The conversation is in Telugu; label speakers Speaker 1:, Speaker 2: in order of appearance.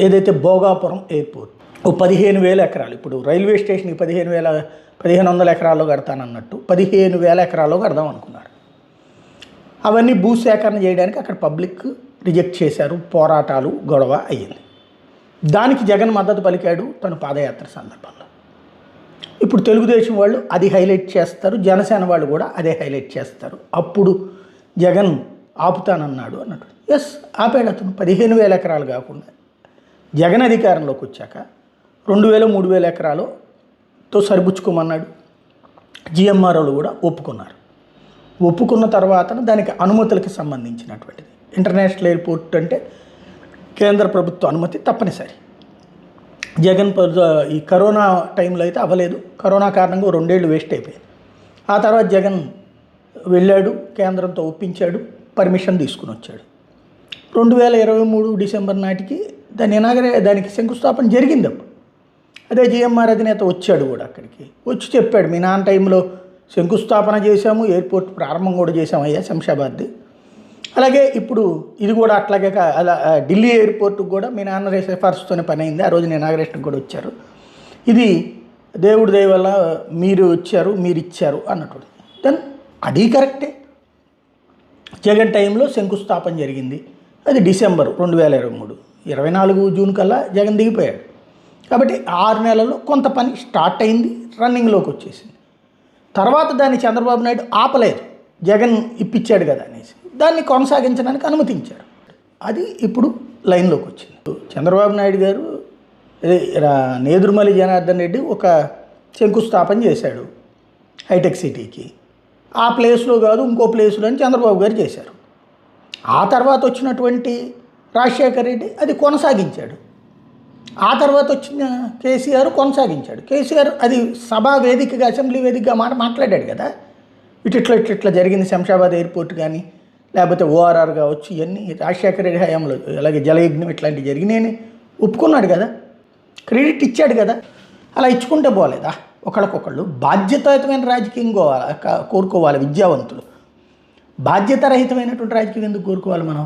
Speaker 1: ఏదైతే భోగాపురం ఎయిర్పోర్ట్ ఓ పదిహేను వేల ఎకరాలు. ఇప్పుడు రైల్వే స్టేషన్కి పదిహేను వేల పదిహేను వందల ఎకరాల్లో కడతానన్నట్టు పదిహేను వేల ఎకరాల్లో కడదాం అనుకున్నారు. అవన్నీ భూసేకరణ చేయడానికి అక్కడ పబ్లిక్ రిజెక్ట్ చేశారు. పోరాటాలు గొడవ అయ్యింది. దానికి జగన్ మద్దతు పలికాడు తన పాదయాత్ర సందర్భంలో. ఇప్పుడు తెలుగుదేశం వాళ్ళు అది హైలైట్ చేస్తారు జనసేన వాళ్ళు కూడా అదే హైలైట్ చేస్తారు. అప్పుడు జగన్ ఆపుతానన్నాడు అన్నట్టు. ఎస్ ఆపాడు అతను. పదిహేను వేల ఎకరాలు కాకుండా. జగన్ అధికారంలోకి వచ్చాక రెండు వేల మూడు వేల ఎకరాలతో సరిపుచ్చుకోమన్నాడు. జిఎంఆర్ఓలు కూడా ఒప్పుకున్నారు. ఒప్పుకున్న తర్వాత దానికి అనుమతులకి సంబంధించినటువంటిది. ఇంటర్నేషనల్ ఎయిర్పోర్ట్ అంటే కేంద్ర ప్రభుత్వ అనుమతి తప్పనిసరి. జగన్ ఈ కరోనా టైంలో అయితే అవ్వలేదు. కరోనా కారణంగా రెండేళ్ళు వేస్ట్ అయిపోయింది. ఆ తర్వాత జగన్ వెళ్ళాడు కేంద్రంతో ఒప్పించాడు పర్మిషన్ తీసుకుని వచ్చాడు. రెండు వేల ఇరవై మూడు డిసెంబర్ నాటికి దాని ఇనాగరే దానికి శంకుస్థాపన జరిగింది అప్పుడు. అదే జిఎంఆర్ అధినేత వచ్చాడు కూడా అక్కడికి. వచ్చి చెప్పాడు మీ నాన్న టైంలో శంకుస్థాపన చేశాము ఎయిర్పోర్ట్ ప్రారంభం కూడా చేశాము అయ్యా శంషాబాద్ది. అలాగే ఇప్పుడు ఇది కూడా అట్లాగే అలా ఢిల్లీ ఎయిర్పోర్ట్కి కూడా మీ నాన్న సిఫార్సుతోనే పని అయింది. ఆ రోజు నేను ఇనాగరేషన్కి కూడా వచ్చారు. ఇది దేవుడి దయ వల్ల మీరు వచ్చారు మీరు ఇచ్చారు అన్నట్టు. దెన్ అది కరెక్టే. జగన్ టైంలో శంకుస్థాపన జరిగింది. అది డిసెంబర్ రెండు వేల ఇరవై మూడు. ఇరవై నాలుగు జూన్ కల్లా జగన్ దిగిపోయాడు. కాబట్టి ఆరు నెలల్లో కొంత పని స్టార్ట్ అయింది రన్నింగ్లోకి వచ్చేసింది. తర్వాత దాన్ని చంద్రబాబు నాయుడు ఆపలేదు. జగన్ ఇప్పించాడు కదా అనేసి. దాన్ని కొనసాగించడానికి అనుమతించాడు అది ఇప్పుడు లైన్లోకి వచ్చింది. చంద్రబాబు నాయుడు గారు నేదురుమలి రా- జనార్దన్ రెడ్డి ఒక శంకుస్థాపన చేశాడు హైటెక్ సిటీకి. ఆ ప్లేస్లో కాదు ఇంకో ప్లేస్లో అని చంద్రబాబు గారు చేశారు. ఆ తర్వాత వచ్చినటువంటి రాజశేఖర్ రెడ్డి అది కొనసాగించాడు. ఆ తర్వాత వచ్చిన కేసీఆర్ కొనసాగించాడు. కేసీఆర్ అది సభా వేదికగా అసెంబ్లీ వేదికగా మాట మాట్లాడాడు కదా. ఇటు ఇట్లా ఇట్లా ఇట్లా జరిగింది శంషాబాద్ ఎయిర్పోర్ట్ కానీ లేకపోతే ఓఆర్ఆర్ కావచ్చు ఇవన్నీ రాజశేఖర రెడ్డి హయాంలో అలాగే జలయజ్ఞం ఇట్లాంటివి జరిగినాయని ఒప్పుకున్నాడు కదా. క్రెడిట్ ఇచ్చాడు కదా. అలా ఇచ్చుకుంటే పోలేదా? ఒకళ్ళకొకళ్ళు బాధ్యతాయుతమైన రాజకీయం కోవాలి కోరుకోవాలి విద్యావంతులు. బాధ్యతారహితమైనటువంటి రాజకీయం ఎందుకు కోరుకోవాలి మనం?